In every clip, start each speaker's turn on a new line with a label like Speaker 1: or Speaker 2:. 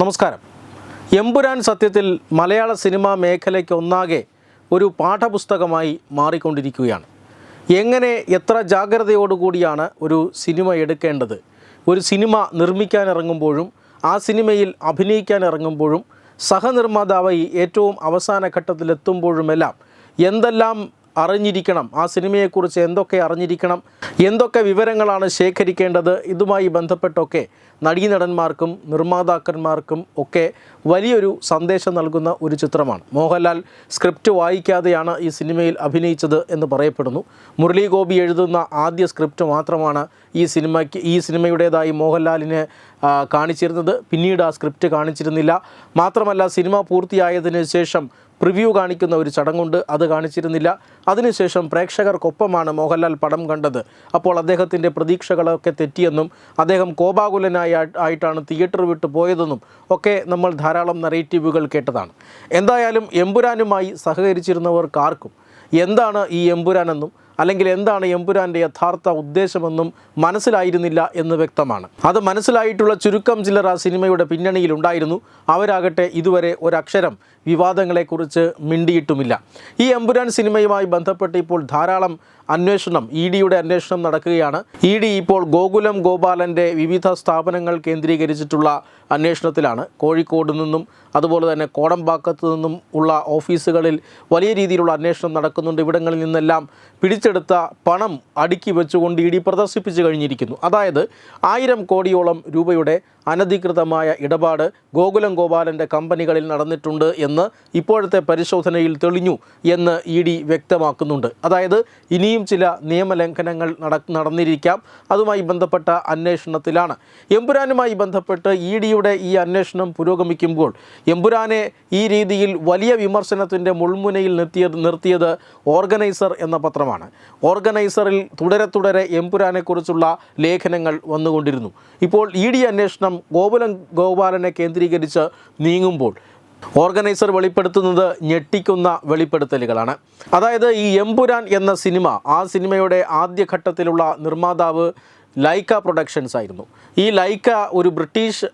Speaker 1: നമസ്കാരം. എമ്പുരാൻ സത്യത്തിൽ മലയാള സിനിമാ മേഖലയ്ക്ക് ഒന്നാകെ ഒരു പാഠപുസ്തകമായി മാറിക്കൊണ്ടിരിക്കുകയാണ്. എങ്ങനെ എത്ര ജാഗ്രതയോടുകൂടിയാണ് ഒരു സിനിമ എടുക്കേണ്ടത്? ഒരു സിനിമ നിർമ്മിക്കാൻ ഇറങ്ങുമ്പോഴും ആ സിനിമയിൽ അഭിനയിക്കാൻ ഇറങ്ങുമ്പോഴും സഹനിർമ്മാതാവായി ഏറ്റവും അവസാന ഘട്ടത്തിലെത്തുമ്പോഴുമെല്ലാം എന്തെല്ലാം അറിഞ്ഞിരിക്കണം. ആ സിനിമയെക്കുറിച്ച് എന്തൊക്കെ അറിഞ്ഞിരിക്കണം എന്തൊക്കെ വിവരങ്ങളാണ് ശേഖരിക്കേണ്ടത് ഇതുമായി ബന്ധപ്പെട്ടൊക്കെ നടീനടന്മാർക്കും നിർമ്മാതാക്കന്മാർക്കും ഒക്കെ വലിയൊരു സന്ദേശം നൽകുന്ന ഒരു ചിത്രമാണ്. മോഹൻലാൽ സ്ക്രിപ്റ്റ് വായിക്കാതെയാണ് ഈ സിനിമയിൽ അഭിനയിച്ചത് എന്ന് പറയപ്പെടുന്നു. മുരളി ഗോപി എഴുതുന്ന ആദ്യ സ്ക്രിപ്റ്റ് മാത്രമാണ് ഈ സിനിമയ്ക്ക് ഈ സിനിമയുടേതായി മോഹൻലാലിന് കാണിച്ചിരുന്നത്. പിന്നീട് ആ സ്ക്രിപ്റ്റ് കാണിച്ചിരുന്നില്ല. മാത്രമല്ല സിനിമ പൂർത്തിയായതിനു ശേഷം പ്രിവ്യൂ കാണിക്കുന്ന ഒരു ചടങ്ങുണ്ട്. അത് കാണിച്ചിരുന്നില്ല. അതിനുശേഷം പ്രേക്ഷകർക്കൊപ്പമാണ് മോഹൻലാൽ പടം കണ്ടത്. അപ്പോൾ അദ്ദേഹത്തിന്റെ പ്രതീക്ഷകളൊക്കെ തെറ്റിയെന്നും അദ്ദേഹം കോപാകുലനായി ആയി- ആയിട്ടാണ് തിയേറ്റർ വിട്ട് പോയതെന്നും ഒക്കെ നമ്മൾ ധാരാളം നറേറ്റീവുകൾ കേട്ടതാണ്. എന്തായാലും എമ്പുരാനുമായി സഹകരിച്ചിരുന്നവർക്കാർക്കും എന്താണ് ഈ എമ്പുരാനെന്നും അല്ലെങ്കിൽ എന്താണ് എമ്പുരാന്റെ യഥാർത്ഥ ഉദ്ദേശമെന്നും മനസ്സിലായിരുന്നില്ല എന്ന് വ്യക്തമാണ്. അത് മനസ്സിലായിട്ടുള്ള ചുരുക്കം ചിലർ ആ സിനിമയുടെ പിന്നണിയിൽ ഉണ്ടായിരുന്നു. അവരാകട്ടെ ഇതുവരെ ഒരക്ഷരം വിവാദങ്ങളെക്കുറിച്ച് മിണ്ടിയിട്ടുമില്ല. ഈ എമ്പുരാൻ സിനിമയുമായി ബന്ധപ്പെട്ട് ഇപ്പോൾ ധാരാളം അന്വേഷണം ഇ ഡിയുടെ അന്വേഷണം നടക്കുകയാണ്. ഇ ഡി ഇപ്പോൾ ഗോകുലം ഗോപാലന്റെ വിവിധ സ്ഥാപനങ്ങൾ കേന്ദ്രീകരിച്ചിട്ടുള്ള അന്വേഷണത്തിലാണ്. കോഴിക്കോട് നിന്നും അതുപോലെ തന്നെ കോടമ്പാക്കത്ത് നിന്നും ഉള്ള ഓഫീസുകളിൽ വലിയ രീതിയിലുള്ള അന്വേഷണം നടക്കുന്നുണ്ട്. ഇവിടങ്ങളിൽ നിന്നെല്ലാം പിടിച്ചെടുത്ത പണം അടുക്കി വെച്ചുകൊണ്ട് ഇ ഡി പ്രദർശിപ്പിച്ചു കഴിഞ്ഞിരിക്കുന്നു. അതായത് ആയിരം കോടിയോളം രൂപയുടെ അനധികൃതമായ ഇടപാട് ഗോകുലം ഗോപാലന്റെ കമ്പനികളിൽ നടന്നിട്ടുണ്ട് എന്ന് ഇപ്പോഴത്തെ പരിശോധനയിൽ തെളിഞ്ഞു എന്ന് ഇ ഡി വ്യക്തമാക്കുന്നുണ്ട്. അതായത് ഇനിയും ചില നിയമലംഘനങ്ങൾ നട നടന്നിരിക്കാം. അതുമായി ബന്ധപ്പെട്ട അന്വേഷണത്തിലാണ്. എമ്പുരാനുമായി ബന്ധപ്പെട്ട് ഇ ഡിയുടെ ഈ അന്വേഷണം പുരോഗമിക്കുമ്പോൾ എമ്പുരാനെ ഈ രീതിയിൽ വലിയ വിമർശനത്തിന്റെ മുൾമുനയിൽ നിർത്തിയത് നിർത്തിയത് ഓർഗനൈസർ എന്ന പത്രമാണ്. ഓർഗനൈസറിൽ തുടരെ തുടരെ എമ്പുരാനെക്കുറിച്ചുള്ള ലേഖനങ്ങൾ വന്നുകൊണ്ടിരുന്നു. ഇപ്പോൾ ഇ ഡി അന്വേഷണം ഗോകുലം ഗോപാലനെ കേന്ദ്രീകരിച്ച് നീങ്ങുമ്പോൾ ഓർഗനൈസർ വെളിപ്പെടുത്തുന്നത് ഞെട്ടിക്കുന്ന വെളിപ്പെടുത്തലുകളാണ്. അതായത് ഈ എമ്പുരാൻ എന്ന സിനിമ ആ സിനിമയുടെ ആദ്യഘട്ടത്തിലുള്ള നിർമ്മാതാവ് ലൈക്ക പ്രൊഡക്ഷൻസ് ആയിരുന്നു. ഈ ലൈക്ക ഒരു ബ്രിട്ടീഷ്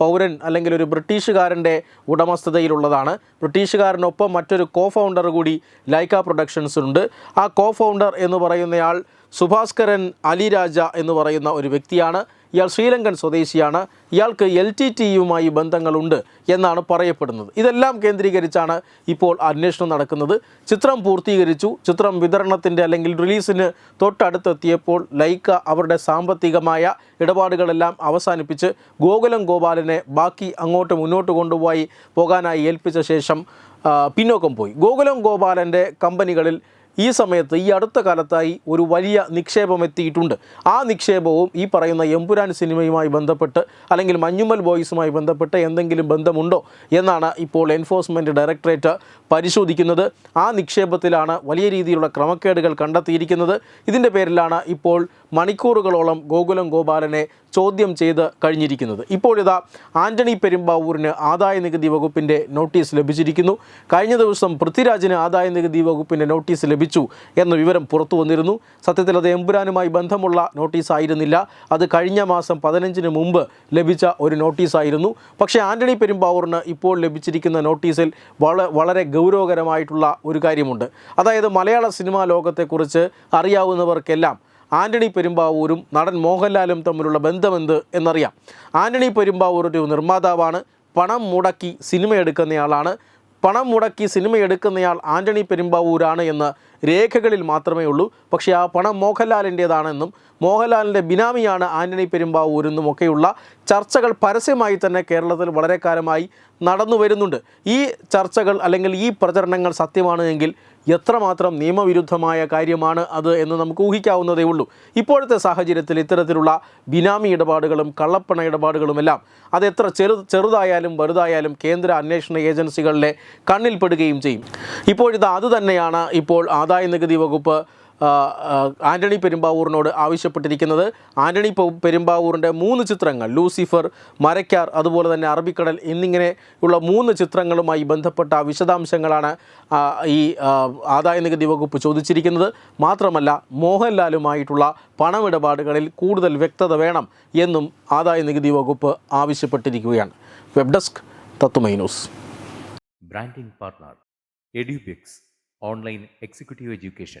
Speaker 1: പൗരൻ അല്ലെങ്കിൽ ഒരു ബ്രിട്ടീഷുകാരന്റെ ഉടമസ്ഥതയിലുള്ളതാണ്. ബ്രിട്ടീഷുകാരനൊപ്പം മറ്റൊരു കോ ഫൗണ്ടർ കൂടി ലൈക്ക പ്രൊഡക്ഷൻസുണ്ട് ആ കോ ഫൗണ്ടർ എന്ന് പറയുന്നയാൾ സുഭാസ്കരൻ അലിരാജ എന്ന് പറയുന്ന ഒരു വ്യക്തിയാണ്. ഇയാൾ ശ്രീലങ്കൻ സ്വദേശിയാണ്. ഇയാൾക്ക് എൽ ടി ടിയുമായി ബന്ധങ്ങളുണ്ട് എന്നാണ് പറയപ്പെടുന്നത്. ഇതെല്ലാം കേന്ദ്രീകരിച്ചാണ് ഇപ്പോൾ അന്വേഷണം നടക്കുന്നത്. ചിത്രം പൂർത്തീകരിച്ചു. ചിത്രം വിതരണത്തിന്റെ അല്ലെങ്കിൽ റിലീസിന് തൊട്ടടുത്തെത്തിയപ്പോൾ ലൈക്ക അവരുടെ സാമ്പത്തികമായ ഇടപാടുകളെല്ലാം അവസാനിപ്പിച്ച് ഗോകുലം ഗോപാലനെ ബാക്കി അങ്ങോട്ട് മുന്നോട്ട് കൊണ്ടുപോയി പോകാനായി ഏൽപ്പിച്ച ശേഷം പിന്നോക്കം പോയി. ഗോകുലം ഗോപാലന്റെ കമ്പനികളിൽ ഈ സമയത്ത് ഈ അടുത്ത കാലത്തായി ഒരു വലിയ നിക്ഷേപം എത്തിയിട്ടുണ്ട്. ആ നിക്ഷേപവും ഈ പറയുന്ന എമ്പുരാൻ സിനിമയുമായി ബന്ധപ്പെട്ട് അല്ലെങ്കിൽ മഞ്ഞുമൽ ബോയ്സുമായി ബന്ധപ്പെട്ട് എന്തെങ്കിലും ബന്ധമുണ്ടോ എന്നാണ് ഇപ്പോൾ എൻഫോഴ്സ്മെന്റ് ഡയറക്ടറേറ്റ് പരിശോധിക്കുന്നത്. ആ നിക്ഷേപത്തിലാണ് വലിയ രീതിയിലുള്ള ക്രമക്കേടുകൾ കണ്ടെത്തിയിരിക്കുന്നത്. ഇതിന്റെ പേരിലാണ് ഇപ്പോൾ മണിക്കൂറുകളോളം ഗോകുലം ഗോപാലനെ ചോദ്യം ചെയ്ത് കഴിഞ്ഞിരിക്കുന്നത്. ഇപ്പോഴിതാ ആന്റണി പെരുമ്പാവൂരിന് ആദായ നികുതി വകുപ്പിന്റെ നോട്ടീസ് ലഭിച്ചിരിക്കുന്നു. കഴിഞ്ഞ ദിവസം പൃഥ്വിരാജിന് ആദായ നികുതി വകുപ്പിന്റെ നോട്ടീസ് ലഭിച്ചു എന്ന വിവരം പുറത്തു വന്നിരുന്നു. സത്യത്തിൽ അത് എമ്പുരാനുമായി ബന്ധമുള്ള നോട്ടീസ് ആയിരുന്നില്ല. അത് കഴിഞ്ഞ മാസം പതിനഞ്ചിന് മുമ്പ് ലഭിച്ച ഒരു നോട്ടീസായിരുന്നു പക്ഷേ ആന്റണി പെരുമ്പാവൂറിന് ഇപ്പോൾ ലഭിച്ചിരിക്കുന്ന നോട്ടീസിൽ വള വളരെ ഗൗരവകരമായിട്ടുള്ള ഒരു കാര്യമുണ്ട്. അതായത് മലയാള സിനിമാ ലോകത്തെക്കുറിച്ച് അറിയാവുന്നവർക്കെല്ലാം ആന്റണി പെരുമ്പാവൂരും നടൻ മോഹൻലാലും തമ്മിലുള്ള ബന്ധമെന്ത് എന്നറിയാം. ആന്റണി പെരുമ്പാവൂർ ഒരു നിർമ്മാതാവാണ്. പണം മുടക്കി സിനിമ എടുക്കുന്നയാളാണ്. പണം മുടക്കി സിനിമ എടുക്കുന്നയാൾ ആന്റണി പെരുമ്പാവൂരാണ് എന്ന് രേഖകളിൽ മാത്രമേ ഉള്ളൂ. പക്ഷേ ആ പണം മോഹൻലാലിന്റേതാണെന്നും മോഹൻലാലിന്റെ ബിനാമിയാണ് ആന്റണി പെരുമ്പാവൂരെന്നും ഒക്കെയുള്ള ചർച്ചകൾ പരസ്യമായി തന്നെ കേരളത്തിൽ വളരെ കാലമായി നടന്നു വരുന്നുണ്ട്. ഈ ചർച്ചകൾ അല്ലെങ്കിൽ ഈ പ്രചരണങ്ങൾ സത്യമാണ് എങ്കിൽ എത്രമാത്രം നിയമവിരുദ്ധമായ കാര്യമാണ് അത് എന്ന് നമുക്ക് ഊഹിക്കാവുന്നതേ ഉള്ളൂ. ഇപ്പോഴത്തെ സാഹചര്യത്തിൽ ഇത്തരത്തിലുള്ള ബിനാമി ഇടപാടുകളും കള്ളപ്പണ ഇടപാടുകളുമെല്ലാം അത് എത്ര ചെറു ചെറുതായാലും വലുതായാലും കേന്ദ്ര അന്വേഷണ ഏജൻസികളിലെ കണ്ണിൽപ്പെടുകയും ചെയ്യും. ഇപ്പോഴിത് അതുതന്നെയാണ് ഇപ്പോൾ ആദായ നികുതി വകുപ്പ് ആ, പെരുമ്പാവൂറിനോട് ആവശ്യപ്പെട്ടിരിക്കുന്നത്. ആന്റണി പെരുമ്പാവൂറിന്റെ മൂന്ന് ചിത്രങ്ങൾ ലൂസിഫർ മരക്കാർ അതുപോലെ തന്നെ അറബിക്കടൽ എന്നിങ്ങനെ ഉള്ള മൂന്ന് ചിത്രങ്ങളുമായി ബന്ധപ്പെട്ട വിശദാംശങ്ങളാണ് ഈ ആദായ നികുതി വകുപ്പ് ചോദിച്ചിരിക്കുന്നത്. മാത്രമല്ല മോഹൻലാലുമായിട്ടുള്ള പണമിടപാടുകളിൽ കൂടുതൽ വ്യക്തത വേണം എന്നും ആദായ നികുതി വകുപ്പ് ആവശ്യപ്പെട്ടിരിക്കുകയാണ്. വെബ് ഡെസ്ക് തത്തുമൈ
Speaker 2: branding partner Edubix online executive education.